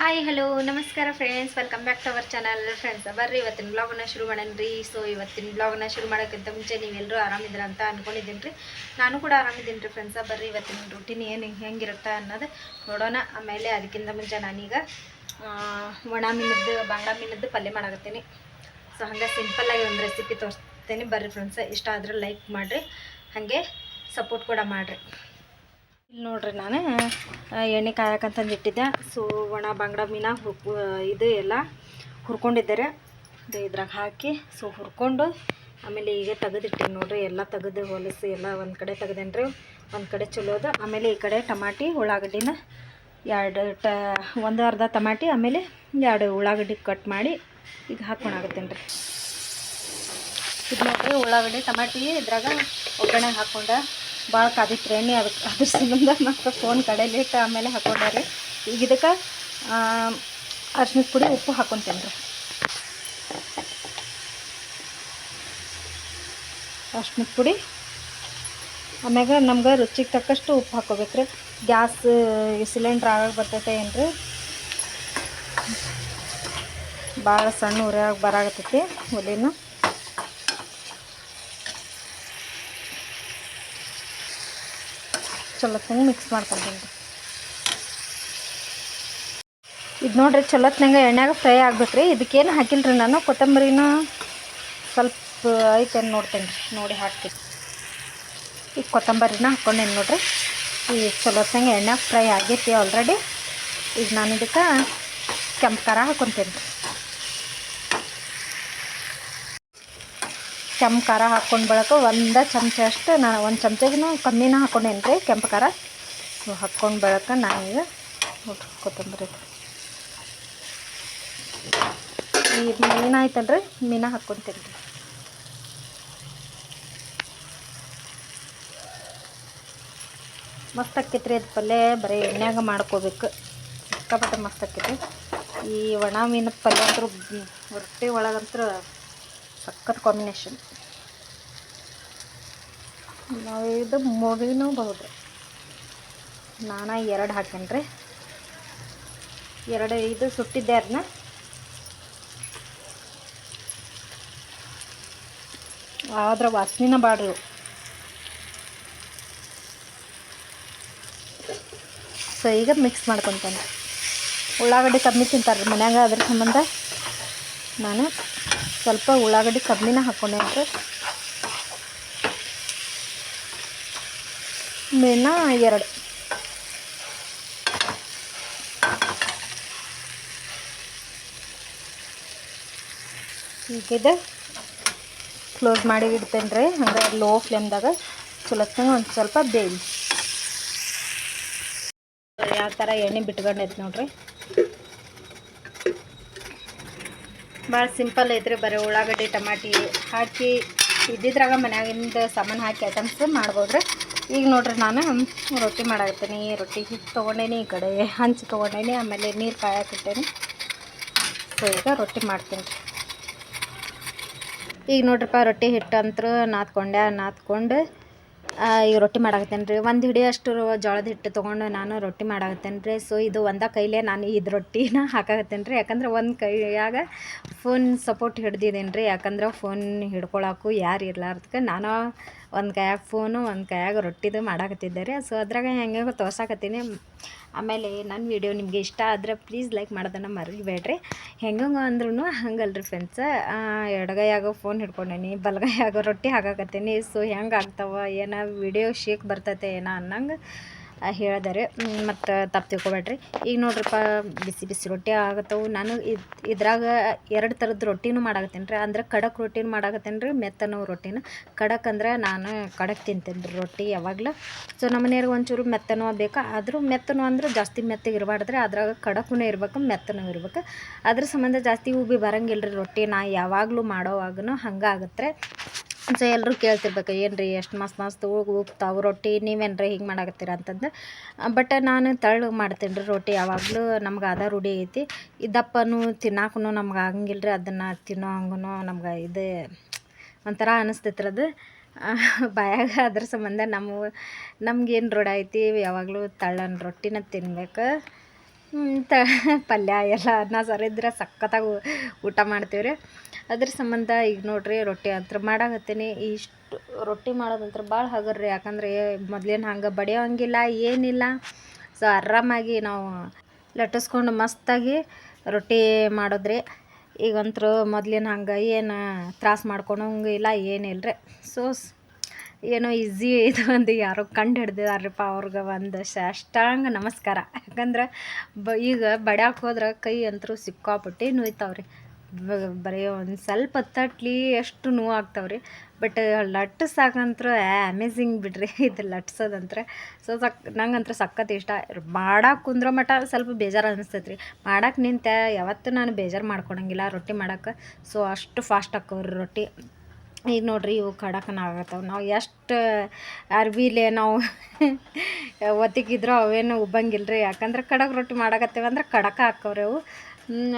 Hi hello ನಮಸ್ಕಾರ friends welcome back to our channel friends ಬರ್ರಿ, ಇವತ್ತಿನ ಬ್ಲಾಗನ್ನ ಶುರು ಮಾಡೋಣ ರೀ. ಸೊ ಇವತ್ತಿನ ಬ್ಲಾಗನ್ನ ಶುರು ಮಾಡೋಕ್ಕಿಂತ ಮುಂಚೆ ನೀವೆಲ್ಲರೂ ಆರಾಮಿದ್ದೀರ ಅಂತ ಅಂದ್ಕೊಂಡಿದ್ದೀನಿ ರೀ. ನಾನು ಕೂಡ ಆರಾಮಿದ್ದೀನಿ ರೀ ಫ್ರೆಂಡ್ಸ ಬರ್ರಿ, ಇವತ್ತಿನ ರೂಟೀನ್ ಏನು ಹೆಂಗಿರುತ್ತೆ ಅನ್ನೋದು ನೋಡೋಣ. ಆಮೇಲೆ ಅದಕ್ಕಿಂತ ಮುಂಚೆ ನಾನೀಗ ಒಣ ಮೀನದ್ದು ಬಾಂಗ್ಲಾ ಮೀನದ್ದು ಪಲ್ಯ ಮಾಡಾಕತ್ತೀನಿ. ಸೊ ಹಂಗೆ ಸಿಂಪಲ್ಲಾಗಿ ಒಂದು ರೆಸಿಪಿ ತೋರಿಸ್ತೀನಿ. ಬರ್ರಿ ಫ್ರೆಂಡ್ಸ್ ಇಷ್ಟ ಆದ್ರೆ ಲೈಕ್ ಮಾಡಿರಿ. ಹಾಗೆ ಸಪೋರ್ಟ್ ಕೂಡ ಮಾಡಿರಿ. ಇಲ್ಲಿ ನೋಡ್ರಿ ನಾನು ಎಣ್ಣೆ ಕಾಯಕಂತಂದು ಇಟ್ಟಿದ್ದೆ. ಸೊ, ಒಣ ಬಂಗಡ ಮೀನ ಹುರ್ಕು ಇದು ಎಲ್ಲ ಹುರ್ಕೊಂಡಿದ್ದಾರೆ. ಇದು ಇದ್ರಾಗ ಹಾಕಿ, ಸೊ, ಹುರ್ಕೊಂಡು ಆಮೇಲೆ ಈಗ ತೆಗೆದಿಟ್ಟಿನಿ ನೋಡ್ರಿ. ಎಲ್ಲ ತೆಗೆದು ಹೊಲಸು ಎಲ್ಲ ಒಂದು ಕಡೆ ತೆಗೆದೇನ್ರಿ ಒಂದು ಕಡೆ ಚಲೋದು ಆಮೇಲೆ ಈ ಕಡೆ ಟಮಾಟಿ, ಉಳ್ಳಾಗಡ್ಡಿನ ಎರಡು ಟ, ಒಂದು ಅರ್ಧ ಟಮಾಟಿ, ಆಮೇಲೆ ಎರಡು ಉಳ್ಳಾಗಡ್ಡಿ ಕಟ್ ಮಾಡಿ ಈಗ ಹಾಕ್ಕೊಳಾಗತ್ತೇನೆ ರೀ ಇದು ನೋಡ್ರಿ, ಉಳ್ಳಾಗಡ್ಡಿ, ಟಮಾಟಿ ಇದ್ರಾಗ ಒಗ್ಗರಣೆ ಹಾಕ್ಕೊಂಡ ಭಾಳ ಕಾದಿತ್ತು ಎಣ್ಣೆ ಅದಕ್ಕೆ ಅದ್ರ ಸಂಬಂಧ ಮತ್ತು ಫೋನ್ ಕಡೆಯಲ್ಲಿ ಇಟ್ಟು ಆಮೇಲೆ ಹಾಕೊಂಡಾರೆ. ಈಗ ಇದಕ್ಕೆ ಅರ್ಶಿನದ ಪುಡಿ ಉಪ್ಪು ಹಾಕ್ಕೊಂತೇನೆ ರೀ ಅರ್ಶಿನದ ಪುಡಿ. ಆಮ್ಯಾಗ ನಮ್ಗೆ ರುಚಿಗೆ ತಕ್ಕಷ್ಟು ಉಪ್ಪು ಹಾಕ್ಕೋಬೇಕ್ರಿ ಗ್ಯಾಸ್ ಸಿಲಿಂಡ್ರ್ ಆಗಾಗ ಬರ್ತೈತೆ ಏನು ರೀ ಭಾಳ ಸಣ್ಣ ಉರಿಯಾಗ ಬರಾಗತ್ತೈತಿ ಒಲಿನ. ಚಲೋತ್ನಂಗೆ ಮಿಕ್ಸ್ ಮಾಡ್ಕೊಂತೀನಿ ಇದು ನೋಡ್ರಿ ಚಲೋತ್ನಂಗೆ ಎಣ್ಣೆಗೆ ಫ್ರೈ ಆಗ್ಬೇಕ್ರಿ. ಇದಕ್ಕೇನು ಹಾಕಿಲ್ರಿ ನಾನು. ಕೊತ್ತಂಬರಿನ ಸ್ವಲ್ಪ ಐತೇನು ನೋಡ್ತೇನೆ ರೀ. ನೋಡಿ ಹಾಕ್ತೀನಿ. ಈಗ ಕೊತ್ತಂಬರಿನ ಹಾಕ್ಕೊಂಡೇನು ನೋಡಿರಿ. ಈ ಚಲೋತ್ನಂಗೆ ಎಣ್ಣೆ ಫ್ರೈ ಆಗೈತಿ ಆಲ್ರೆಡಿ ಈಗ ನಾನು ಇದಕ್ಕೆ ಕೆಂಪು ಖಾರ ಹಾಕ್ಕೊತೀನಿ ರೀ ಕೆಂಪು ಖಾರ ಹಾಕ್ಕೊಂಡು ಬಳಕ, ಒಂದು ಚಮಚ ಅಷ್ಟು ನಾನು ಒಂದು ಚಮಚಗೂ ಕಮ್ಮಿನ ಹಾಕ್ಕೊಂಡೇನು ರೀ ಕೆಂಪು ಖಾರ. ಸೊ, ಹಾಕ್ಕೊಂಡು ಬಳಕ ನಾನೀಗ ಕೊತ್ತಂಬರಿ. ಈ ಮೀನ ಆಯ್ತಲ್ಲ ರೀ ಮೀನ ಹಾಕ್ಕೊತೀನಿ. ರೀ ಮಸ್ತ್ ಆಕೈತ್ರಿ ಅದು ಪಲ್ಯ ಬರೀ ಎಣ್ಣೆಯಾಗ ಮಾಡ್ಕೋಬೇಕು. ಸಿಕ್ಕಾಪಟ್ಟೆ ಮಸ್ತ್ ಆಕೈತಿ ಈ ಒಣ ಮೀನು ಪಲ್ಯ ಅಂತರೂ ರೊಟ್ಟಿ ಒಳಗಂತೂ ಸಖತ್ ಕಾಂಬಿನೇಷನ್ ನಾವು ಇದು ಮುಗಿನೂಬಹುದು ನಾನು ಎರಡು ಹಾಕೇನಿ ರೀ ಎರಡು ಇದು ಸುಟ್ಟಿದ್ದೆ ಅದನ್ನ ಆದ್ರೆ ವಾಸನಿನ ಬಾಡ್ರಿ ಸೊ ಈಗ ಮಿಕ್ಸ್ ಮಾಡ್ಕೊತಾನೆ. ಉಳ್ಳಾಗಡ್ಡಿ ಕಮ್ಮಿ ತಿಂತಾರೆ ಮನ್ಯಾಗ ಅದ್ರ ಸಂಬಂಧ. ನಾನು ಸ್ವಲ್ಪ ಉಳ್ಳಾಗಡ್ಡಿ ಕಮ್ಮಿನ ಹಾಕೊಂಡೆ ಅಂತ ಮೇನ ಎರಡು. ಈಗಿದೆ ಕ್ಲೋಸ್ ಮಾಡಿ ಇಡ್ತೇನೆ ರೀ ಹಂಗೆ ಲೋ ಫ್ಲೇಮ್ದಾಗ ಚಲೋತ್ನಾಗ ಒಂದು ಸ್ವಲ್ಪ ಬೇಯಿ ಯಾವ ಥರ ಎಣ್ಣೆ ಬಿಟ್ಕೊಂಡೈತೆ ನೋಡ್ರಿ. ಭಾಳ ಸಿಂಪಲ್ ಐತ್ರಿ, ಬರೀ ಉಳ್ಳಾಗಡ್ಡಿ, ಟಮಾಟಿ ಹಾಕಿ ಇದ್ದಿದ್ರಾಗ ಮನ್ಯಾಗಿಂದ ಸಾಮಾನು ಹಾಕಿ ಐಟಮ್ಸ್ ಮಾಡ್ಬೋದ್ರಿ. ಈಗ ನೋಡ್ರಿ ನಾನು ರೊಟ್ಟಿ ಮಾಡಾಕತ್ತೀನಿ, ರೊಟ್ಟಿ ಹಿಟ್ಟು ತೊಗೊಂಡೇನಿ, ಈ ಕಡೆ ಹಂಚಿ ತೊಗೊಂಡೇನಿ, ಆಮೇಲೆ ನೀರು ಕಾಯಕಿಟ್ಟೇನಿ ಸೊ ಈಗ ರೊಟ್ಟಿ ಮಾಡ್ತೀನಿ. ಈಗ ನೋಡ್ರಪ್ಪ ರೊಟ್ಟಿ ಹಿಟ್ಟು ಅಂತರೂ ನಾದ್ಕೊಂಡೆ ನಾದ್ಕೊಂಡು ಈಗ ರೊಟ್ಟಿ ಮಾಡಾಕತ್ತೇನೆ ರೀ? ಒಂದು ಹಿಡಿ ಅಷ್ಟು ಜೋಳದ ಹಿಟ್ಟು ತೊಗೊಂಡು ನಾನು ರೊಟ್ಟಿ ಮಾಡಾಕತ್ತೇನೆ ರೀ. ಸೊ ಇದು ಒಂದ ಕೈಲೇ ನಾನು ಇದು ರೊಟ್ಟಿನ ಹಾಕಾಕತ್ತೇನೆ ರೀ. ಯಾಕಂದ್ರೆ ಒಂದು ಕೈಯಾಗ ಫೋನ್ ಸಪೋರ್ಟ್ ಹಿಡ್ದಿದ್ದೀನಿ ರೀ. ಯಾಕಂದ್ರೆ ಫೋನ್ ಹಿಡ್ಕೊಳಕ್ಕೂ ಯಾರು ಇರ್ಲಾರ್ದಕ್ಕೆ ನಾನು ಒಂದು ಕೈಯಾಗ ಫೋನು ಒಂದು ಕೈಯಾಗ ರೊಟ್ಟಿದು ಮಾಡಾಕತ್ತಿದ್ದೆ ರೀ. ಸೊ ಅದ್ರಾಗ ಹೆಂಗೆ ತೋರ್ಸಾಕತ್ತೀನಿ. ಆಮೇಲೆ ನನ್ನ ವಿಡಿಯೋ ನಿಮಗೆ ಇಷ್ಟ ಆದರೆ ಪ್ಲೀಸ್ ಲೈಕ್ ಮಾಡೋದನ್ನು ಮರಿಬೇಡ್ರಿ. ಹೆಂಗಂಗ ಅಂದ್ರೂ ಹಂಗಲ್ರಿ ಫ್ರೆಂಡ್ಸ ಎಡಗೈಯಾಗೋ ಫೋನ್ ಹಿಡ್ಕೊಂಡೇನಿ, ಬಲಗೈಯಾಗೋ ರೊಟ್ಟಿ ಹಾಕಾಕತ್ತೀನಿ ಸೊ ಹೆಂಗೆ ಆಗ್ತಾವ, ಏನೋ, ವಿಡಿಯೋ ಶೇಕ್ ಬರ್ತೈತೆ, ಏನೋ ಅನ್ನಂಗೆ ಹೇಳಿದಾರೆ. ಮತ್ತು ತಪ್ಪು ತಿಳ್ಕೊಬೇಡ್ರಿ. ಈಗ ನೋಡ್ರಿಪ್ಪ, ಬಿಸಿ ಬಿಸಿ ರೊಟ್ಟಿ ಆಗತ್ತವು. ನಾನು ಇದು, ಇದ್ರಾಗ ಎರಡು ಥರದ ರೊಟ್ಟಿನೂ ಮಾಡಾಕತ್ತೀನಿ ರೀ ಅಂದ್ರೆ ಖಡಕ್ ರೊಟ್ಟಿನೂ ಮಾಡಾಕತ್ತೀನಿ ರೀ ಮೆತ್ತನವು ರೊಟ್ಟಿನ. ಖಡಕ್ ಅಂದ್ರೆ ನಾನು ಖಡಕ್ ತಿಂತೀನಿ ರೀ ರೊಟ್ಟಿ ಯಾವಾಗಲೂ. ಸೊ ನಮ್ಮ ಮನೆಯವ್ರಿಗೆ ಒಂಚೂರು ಮೆತ್ತನೂ ಬೇಕಾ. ಆದರೂ ಮೆತ್ತನೋ ಅಂದ್ರೆ ಜಾಸ್ತಿ ಮೆತ್ತಗೆ ಇರಬಾರ್ದ್ರಿ. ಅದ್ರಾಗ ಖಡಕ್ಕೂ ಇರ್ಬೇಕು ಮೆತ್ತನೂ ಇರ್ಬೇಕು. ಅದ್ರ ಸಂಬಂಧ ಜಾಸ್ತಿ ಉಬ್ಬಿ ಬರಂಗಿಲ್ಲ ರೀ ರೊಟ್ಟಿ ನಾ ಯಾವಾಗಲೂ ಮಾಡೋವಾಗೂ ಹಂಗೆ ಆಗತ್ತೆ ಸೊ ಎಲ್ಲರೂ ಕೇಳ್ತಿರ್ಬೇಕು ಏನು ರೀ ಎಷ್ಟು ಮಸ್ತ್ ಮಸ್ತ್ ಉಪ್ತಾವು ರೊಟ್ಟಿ ನೀವೇನು ರೀ ಹಿಂಗೆ ಮಾಡಾಕತ್ತೀರ ಅಂತಂದು. ಬಟ್ ನಾನು ತಳ್ಳು ಮಾಡ್ತೀನಿ ರೀ ರೊಟ್ಟಿ, ಯಾವಾಗಲೂ ನಮ್ಗೆ ಅದ ರೂಢಿ ಐತಿ. ಇದಪ್ಪನೂ ತಿನ್ನಕ್ಕೂ ತಿನ್ನಾಕೂ ನಮ್ಗೆ ಆಗಂಗಿಲ್ಲ ರೀ ಅದನ್ನು ತಿನ್ನೋ ಹಂಗೂ ನಮ್ಗೆ ಇದು ಒಂಥರ ಅನಿಸ್ತೈತ್ರಿ ಅದು. ಬಾಯಾಗ ಅದ್ರ ಸಂಬಂಧ ನಮ್ಮ ನಮ್ಗೇನು ರೂಢ ಐತಿ, ಯಾವಾಗಲೂ ತಳ್ಳನ ರೊಟ್ಟಿನ ತಿನ್ಬೇಕು. ತ, ಪಲ್ಯ ಎಲ್ಲ ಅನ್ನ, ಸರಿ ಇದ್ರೆ ಸಖತ್ತಾಗಿ ಊಟ ಮಾಡ್ತೀವಿ ರೀ ಅದ್ರ ಸಂಬಂಧ ಈಗ ನೋಡ್ರಿ ರೊಟ್ಟಿ ಅಂತ ಮಾಡಾಕತ್ತೀನಿ. ಇಷ್ಟು ರೊಟ್ಟಿ ಮಾಡೋದಂತ್ರ ಭಾಳ ಹಗರ್ರಿ. ಯಾಕಂದ್ರೆ ಮೊದ್ಲೇನು ಹಂಗೆ ಬಡಿಯೋಂಗಿಲ್ಲ, ಏನಿಲ್ಲ. ಸೊ ಆರಾಮಾಗಿ ನಾವು ಲಟ್ಟಿಸ್ಕೊಂಡು ಮಸ್ತಾಗಿ ರೊಟ್ಟಿ ಮಾಡಿದ್ರಿ. ಈಗಂತರೂ ಮೊದ್ಲಿನ ಹಂಗೆ ಏನು ತ್ರಾಸ ಮಾಡ್ಕೊಳಂಗೆ ಇಲ್ಲ ಏನಿಲ್ಲ ರೀ ಸೊ ಏನೋ ಈಸಿ ಇದು ಒಂದು ಯಾರೋ ಕಂಡು ಹಿಡ್ದಿದಾರ್ರಿಪ್ಪ ಅವ್ರಿಗೆ ಒಂದು ಸಾಷ್ಟಾಂಗ ನಮಸ್ಕಾರ. ಯಾಕಂದ್ರೆ ಬ ಈಗ ಬಡ್ಯಾಕೆ ಹೋದ್ರೆ ಕೈ ಅಂತೂ ಸಿಕ್ಕಾಪಟ್ಟಿ ನೋಯ್ತಾವ್ರಿ. ಬರೀ ಒಂದು ಸ್ವಲ್ಪ ತಟ್ಲಿ ಎಷ್ಟು ನೋವು ರೀ ಬಟ್ ಲಟ್ಟಿಸಾಕಂತ್ರು ಅಮೇಝಿಂಗ್ ಬಿಡ್ರಿ. ಇದು ಲಟ್ಸೋದಂತ್ರೆ. ಸೊ ಸಕ್ ನಂಗಂತೂ ಸಖತ್ ಇಷ್ಟ. ಮಾಡಕ್ಕೆ ಕುಂದ್ರೋ ಮಟ ಸ್ವಲ್ಪ ಬೇಜಾರು ಅನಿಸ್ತೈತೆ ರೀ ಮಾಡಕ್ಕೆ ನಿಂತೆ ಯಾವತ್ತೂ ನಾನು ಬೇಜಾರು ಮಾಡ್ಕೊಳಂಗಿಲ್ಲ ರೊಟ್ಟಿ ಮಾಡಕ್ಕೆ ಸೊ ಅಷ್ಟು ಫಾಸ್ಟ್ ಹಾಕವ್ರಿ ರೊಟ್ಟಿ. ಈಗ ನೋಡ್ರಿ ಇವು ಕಡಕನ ಆಗತ್ತವೆ. ನಾವು ಎಷ್ಟು ಅರ್ವಿಲೆ ನಾವು ಒತ್ತಿಗಿದ್ರು ಅವೇನು ಉಬ್ಬಂಗಿಲ್ಲ ರೀ ಯಾಕಂದ್ರೆ ಖಡಕ್ ರೊಟ್ಟಿ ಮಾಡಕತ್ತೇವೆ ಅಂದ್ರೆ ಖಡಕ ಹಾಕವ್ರಿ ಅವು.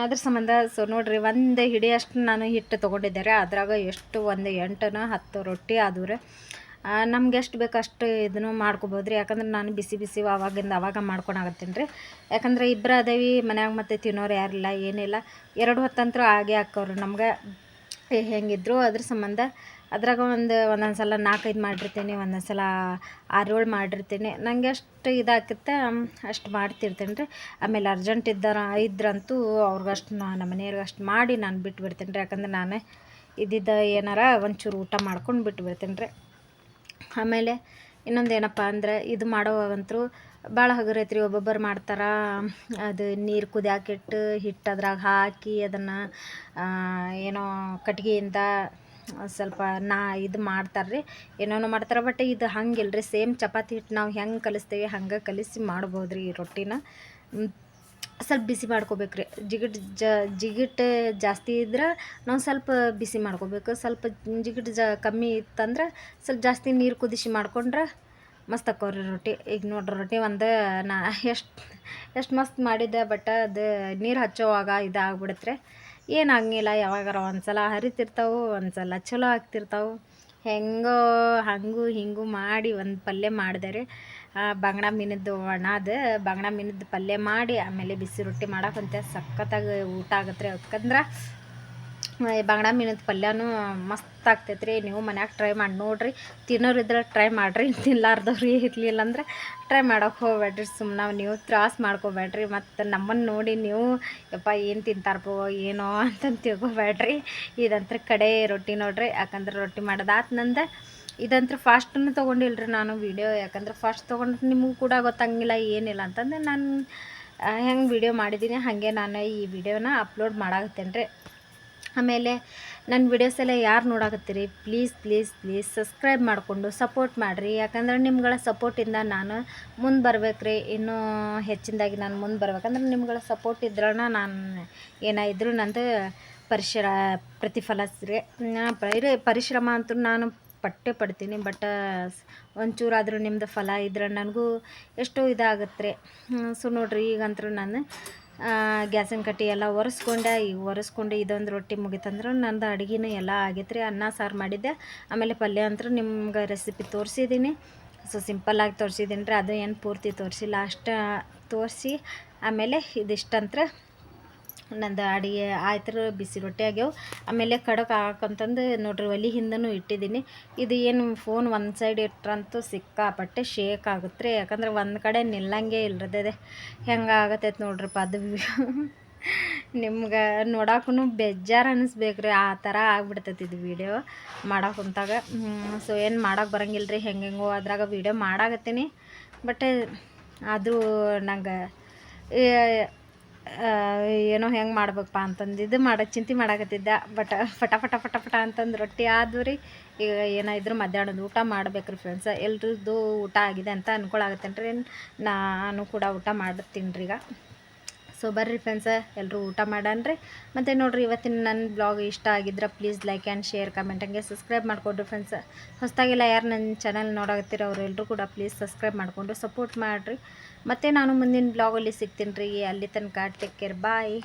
ಅದ್ರ ಸಂಬಂಧ ಸೊ ನೋಡ್ರಿ, ಒಂದು ಹಿಡಿಯಷ್ಟು ನಾನು ಹಿಟ್ಟು ತೊಗೊಂಡಿದ್ದಾರೆ ಅದ್ರಾಗ ಎಷ್ಟು? ಒಂದು ಎಂಟನ ಹತ್ತು ರೊಟ್ಟಿ ಆದ್ರೆ. ರೀ ನಮ್ಗೆ ಎಷ್ಟು ಬೇಕು ಅಷ್ಟು ಇದನ್ನು ಮಾಡ್ಕೊಬೋದು ರೀ ಯಾಕಂದ್ರೆ ನಾನು ಬಿಸಿ ಬಿಸಿ ಅವಾಗಿಂದ ಅವಾಗ ಮಾಡ್ಕೊಳಕತ್ತೀನಿ ರೀ. ಯಾಕಂದ್ರೆ ಇಬ್ಬರು ಅದೇವಿ, ಮನ್ಯಾಗ ಮತ್ತೆ ತಿನ್ನೋರು ಯಾರಿಲ್ಲ ಏನಿಲ್ಲ. ಎರಡು ಹೊತ್ತಂತೂ ಆಗೇ ಹಾಕೋರು ನಮ್ಗೆ. ಹೆಂಗಿದ್ರು ಅದ್ರ ಸಂಬಂಧ ಅದ್ರಾಗ ಒಂದು ಒಂದೊಂದು ಸಲ ನಾಲ್ಕೈದು ಮಾಡಿರ್ತೀನಿ ಒಂದೊಂದು ಸಲ ಆರು ಏಳು ಮಾಡಿರ್ತೀನಿ. ನಂಗೆ ಎಷ್ಟು ಇದಾಕತ್ತೆ, ಅಷ್ಟು ಮಾಡ್ತಿರ್ತೀನಿ ರೀ. ಆಮೇಲೆ ಅರ್ಜೆಂಟ್ ಇದ್ದಾರ, ಇದ್ರಂತೂ ಅವ್ರಿಗಷ್ಟು ನಮ್ಮ ಮನೆಯವ್ರಿಗೆ ಅಷ್ಟು ಮಾಡಿ ನಾನು ಬಿಟ್ಟು ಬಿಡ್ತೀನಿ ರೀ. ಯಾಕಂದ್ರೆ ನಾನೇ ಇದ್ದಿದ್ದ ಏನಾರ ಒಂಚೂರು ಊಟ ಮಾಡ್ಕೊಂಡು ಬಿಟ್ಟು ಬಿಡ್ತೀನಿ ರೀ. ಆಮೇಲೆ ಇನ್ನೊಂದು ಏನಪ್ಪ ಅಂದ್ರೆ ಇದು ಮಾಡೋವಾಗಂತೂ ಭಾಳ ಹಗುರೈತೆ ರೀ ಒಬ್ಬೊಬ್ಬರು ಮಾಡ್ತಾರೆ, ಅದು ನೀರು ಕುದಿಯಾಕಿಟ್ಟು ಹಿಟ್ಟು ಅದ್ರಾಗ ಹಾಕಿ ಅದನ್ನು ಏನೋ ಕಟ್ಗೆಯಿಂದ ಸ್ವಲ್ಪ ನಾ ಇದು ಮಾಡ್ತಾರೆ ರೀ ಏನೇನೋ ಮಾಡ್ತಾರೆ ಬಟ್ ಇದು ಹಂಗಿಲ್ಲ ರೀ ಸೇಮ್ ಚಪಾತಿ ಹಿಟ್ಟು ನಾವು ಹೆಂಗೆ ಕಲಿಸ್ತೀವಿ, ಹಂಗೆ ಕಲಿಸಿ ಮಾಡ್ಬೋದು ರೀ ಈ ರೊಟ್ಟಿನ. ಸ್ವಲ್ಪ ಬಿಸಿ ಮಾಡ್ಕೋಬೇಕು ರೀ ಜಿಗಿಟ್ ಜ, ಜಿಗಿಟ್ ಜಾಸ್ತಿ ಇದ್ರೆ ನಾವು ಸ್ವಲ್ಪ ಬಿಸಿ ಮಾಡ್ಕೋಬೇಕು. ಸ್ವಲ್ಪ ಜಿಗಿಟ್ ಜ, ಕಮ್ಮಿ ಇತ್ತಂದ್ರೆ ಸ್ವಲ್ಪ ಜಾಸ್ತಿ ನೀರು ಕುದಿಸಿ ಮಾಡ್ಕೊಂಡ್ರೆ ಮಸ್ತ್ ಹಾಕೋರಿ ರೊಟ್ಟಿ. ಈಗ ನೋಡ್ರಿ, ರೊಟ್ಟಿ ಒಂದು ನಾ ಎಷ್ಟು ಎಷ್ಟು ಮಸ್ತ್ ಮಾಡಿದ್ದೆ ಬಟ್ ಅದು ನೀರು ಹಚ್ಚೋವಾಗ ಇದಾಗ್ಬಿಡತ್ತೆ ಏನಾಗಂಗಿಲ್ಲ ಯಾವಾಗಾರ ಒಂದು ಸಲ ಹರಿತಿರ್ತಾವೆ ಒಂದು ಸಲ ಚಲೋ ಆಗ್ತಿರ್ತಾವೆ. ಹೆಂಗೋ ಹಂಗೂ ಹಿಂಗೂ ಮಾಡಿ ಒಂದು ಪಲ್ಯ ಮಾಡಿದೆ ರೀ ಬಂಗಡ ಮೀನದ್ದು ಒಣದು ಬಂಗಡ ಮೀನದ್ದು ಪಲ್ಯ ಮಾಡಿ ಆಮೇಲೆ ಬಿಸಿ ರೊಟ್ಟಿ ಮಾಡಕ್ಕಂತೆ ಸಖತ್ತಾಗಿ ಊಟ ಆಗತ್ತೆ ರೀ ಬಂಗ್ಡ ಮೀನದ ಪಲ್ಯನೂ ಮಸ್ತ್ ಆಗ್ತೈತೆ ರೀ ನೀವು ಮನ್ಯಾಗ ಟ್ರೈ ಮಾಡಿ, ನೋಡ್ರಿ. ತಿನ್ನೋರಿದ್ರೆ ಟ್ರೈ ಮಾಡಿರಿ. ತಿನ್ನಲಾರ್ದವ್ರಿ ಇರಲಿಲ್ಲ ಅಂದ್ರೆ ಟ್ರೈ ಮಾಡೋಕೆ ಹೋಗ್ಬೇಡ್ರಿ. ಸುಮ್ಮನೆ ನೀವು ತ್ರಾಸ ಮಾಡ್ಕೋಬೇಡ್ರಿ. ಮತ್ತು ನಮ್ಮನ್ನು ನೋಡಿ ನೀವು, ಯಪ್ಪ, ಏನು ತಿಂತಾರಪ್ಪ ಏನೋ ಅಂತಂದು ತಿಳ್ಕೊಬೇಡ್ರಿ. ಇದಂತ್ರ ಕಡೆ ರೊಟ್ಟಿ ನೋಡ್ರಿ. ಯಾಕಂದ್ರೆ ರೊಟ್ಟಿ ಮಾಡೋದಾತು ನಂದು. ಇದಂತ್ರ ಫಾಸ್ಟನ್ನು ತೊಗೊಂಡಿಲ್ರಿ ನಾನು ವೀಡಿಯೋ ಯಾಕಂದ್ರೆ ಫಾಸ್ಟ್ ತೊಗೊಂಡ್ರೆ ನಿಮಗೂ ಕೂಡ ಗೊತ್ತಾಗಿಲ್ಲ ಏನಿಲ್ಲ ಅಂತಂದ್ರೆ ನಾನು ಹೆಂಗೆ ವೀಡಿಯೋ ಮಾಡಿದ್ದೀನಿ ಹಾಗೆ ನಾನು ಈ ವಿಡಿಯೋನ ಅಪ್ಲೋಡ್ ಮಾಡಾಕತ್ತೇನೆ ರೀ ಆಮೇಲೆ ನನ್ನ ವಿಡಿಯೋಸ್ ಎಲ್ಲ ಯಾರು ನೋಡಾಕತ್ತೀರಿ? ಪ್ಲೀಸ್ ಪ್ಲೀಸ್ ಪ್ಲೀಸ್ ಸಬ್ಸ್ಕ್ರೈಬ್ ಮಾಡಿಕೊಂಡು ಸಪೋರ್ಟ್ ಮಾಡಿರಿ. ಯಾಕಂದ್ರೆ ನಿಮ್ಗಳ ಸಪೋರ್ಟಿಂದ ನಾನು ಮುಂದೆ ಬರ್ಬೇಕ್ರಿ. ಇನ್ನೂ ಹೆಚ್ಚಿನದಾಗಿ ನಾನು ಮುಂದೆ ಬರ್ಬೇಕಂದ್ರೆ ನಿಮ್ಗಳ ಸಪೋರ್ಟ್ ಇದ್ರೆ ನಾನು ಏನಾಯಿದ್ರು ನಂದು ಪರಿಶ್ರ, ಪ್ರತಿಫಲ ಪೈರೆ, ಪರಿಶ್ರಮ ಅಂತೂ ನಾನು ಪಟ್ಟೆ ಪಡ್ತೀನಿ. ಬಟ್ ಒಂಚೂರಾದರೂ ನಿಮ್ಮದು ಫಲ ಇದ್ರೆ ನನಗೂ ಎಷ್ಟೋ ಇದಾಗತ್ತೆ ಸೊ ನೋಡಿರಿ, ಈಗಂತೂ ನಾನು ಗ್ಯಾಸಿನ ಕಟ್ಟಿ ಎಲ್ಲ ಒರೆಸ್ಕೊಂಡೆ. ಈ ಒರೆಸ್ಕೊಂಡು ಇದೊಂದು ರೊಟ್ಟಿ ಮುಗಿತಂದ್ರೆ ನಂದು ಅಡುಗೆನೂ ಎಲ್ಲ ಆಗೈತೆ ರೀ ಅನ್ನ, ಸಾರು ಮಾಡಿದ್ದೆ. ಆಮೇಲೆ ಪಲ್ಯ ಅಂತೂ ನಿಮ್ಗೆ ರೆಸಿಪಿ ತೋರಿಸಿದ್ದೀನಿ ಸೊ ಸಿಂಪಲ್ಲಾಗಿ ತೋರಿಸಿದ್ದೀನಿ ರೀ ಅದು ಏನು ಪೂರ್ತಿ ತೋರಿಸಿಲ್ಲ. ಅಷ್ಟು ತೋರಿಸಿ ಆಮೇಲೆ ಇದಿಷ್ಟಂತ್ರ ನಂದು ಅಡುಗೆ ಆಯ್ತು ಬಿಸಿ ರೊಟ್ಟಿ ಆಗ್ಯಾವ. ಆಮೇಲೆ ಕಡಕ್ ಹಾಕಂತಂದು ನೋಡ್ರಿ ಒಲಿ ಹಿಂದನೂ ಇಟ್ಟಿದ್ದೀನಿ. ಇದು ಏನು ಫೋನ್ ಒಂದು ಸೈಡ್ ಇಟ್ರಂತೂ ಸಿಕ್ಕಾಪಟ್ಟೆ ಶೇಕ್ ಆಗುತ್ತೆ ರೀ. ಯಾಕಂದ್ರೆ ಒಂದು ಕಡೆ ನಿಲ್ಲಂಗೆ ಇಲ್ಲದೆ ಹೆಂಗೆ ಆಗತ್ತೈತೆ ನೋಡ್ರಿ ಅದು ನಿಮ್ಗೆ ನೋಡೋಕ್ಕೂ ಬೇಜಾರು ಅನ್ನಿಸ್ಬೇಕು ರೀ. ಆ ಥರ ಆಗ್ಬಿಡ್ತೈತಿ ಇದು ವೀಡಿಯೋ ಮಾಡಕ್ಕೆ ಕುಂತಾಗ ಸೊ ಏನು ಮಾಡಕ್ಕೆ ಬರಂಗಿಲ್ಲ ರೀ ಹೆಂಗೆಂಗೋ ಅದ್ರಾಗ ವೀಡಿಯೋ ಮಾಡಾಕತ್ತೀನಿ. ಬಟ್ ಅದು ನಂಗೆ ಏನೋ ಹೆಂಗೆ ಮಾಡ್ಬೇಕಪ್ಪ ಅಂತಂದು ಇದು ಮಾಡೋ, ಚಿಂತೆ ಮಾಡಕತ್ತಿದ್ದೆ. ಬಟ್ ಫಟ ಫಟ ಫಟ ಫಟ ಅಂತಂದು ರೊಟ್ಟಿ ಆದ್ವು ರೀ. ಈಗ ಏನಾಯಿದ್ರು ಮಧ್ಯಾಹ್ನದ ಊಟ ಮಾಡ್ಬೇಕು ರೀ ಫ್ರೆಂಡ್ಸ್ ಎಲ್ರದ್ದು ಊಟ ಆಗಿದೆ ಅಂತ ಅನ್ಕೊಳಾಗತ್ತೇನೆ ರೀ ನಾನು ಕೂಡ ಊಟ ಮಾಡ್ತೀನಿ ರೀ ಈಗ. ಸೊ ಬರ್ರಿ ಫ್ರೆಂಡ್ಸ ಎಲ್ಲರೂ ಊಟ ಮಾಡಣ್ರಿ ಮತ್ತು ನೋಡಿರಿ, ಇವತ್ತಿನ ನನ್ನ ಬ್ಲಾಗ್ ಇಷ್ಟ ಆಗಿದ್ರೆ please like and share comment ಹಂಗೆ ಸಬ್ಸ್ಕ್ರೈಬ್ ಮಾಡಿಕೊಡ್ರಿ ಫ್ರೆಂಡ್ಸ ಹೊಸದಾಗೆಲ್ಲ ಯಾರು ನನ್ನ ಚಾನಲ್ ನೋಡಾಕತ್ತೀರ ಅವರೆಲ್ಲರೂ ಕೂಡ ಪ್ಲೀಸ್ ಸಬ್ಸ್ಕ್ರೈಬ್ ಮಾಡಿಕೊಂಡು ಸಪೋರ್ಟ್ ಮಾಡಿರಿ. ಮತ್ತು ನಾನು ಮುಂದಿನ ಬ್ಲಾಗಲ್ಲಿ ಸಿಗ್ತೀನಿ ರೀ. ಅಲ್ಲಿ ತನಕ ಟೇಕ್ ಕೇರ್ ಬಾಯ್